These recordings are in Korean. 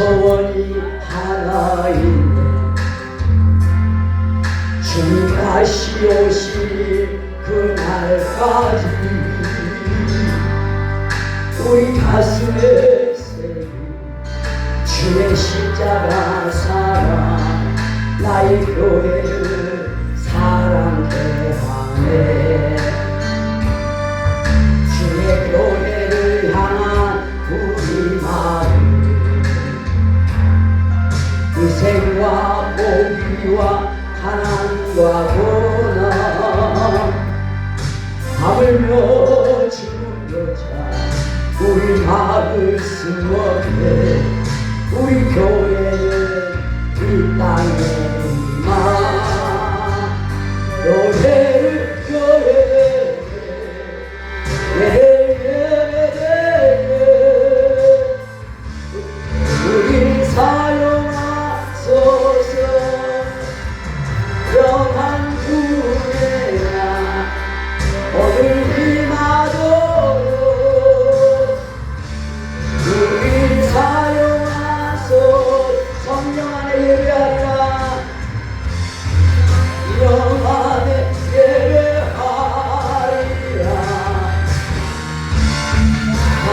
소원이 하나 있네. 주님 다시 오실 그날까지 우리 가슴에 주의 십자가 사랑 나의 교회를 포기와 가난과 고난 하물며 죽은 여자 우리 마을 승원에 우리 교회는 이 땅에 마 교회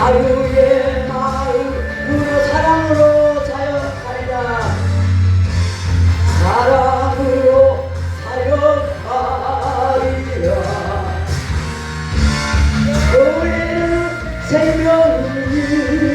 아유의 마음 우리 사랑으로 자연하리라. 사랑으로 자연하리라. 우리는 생명이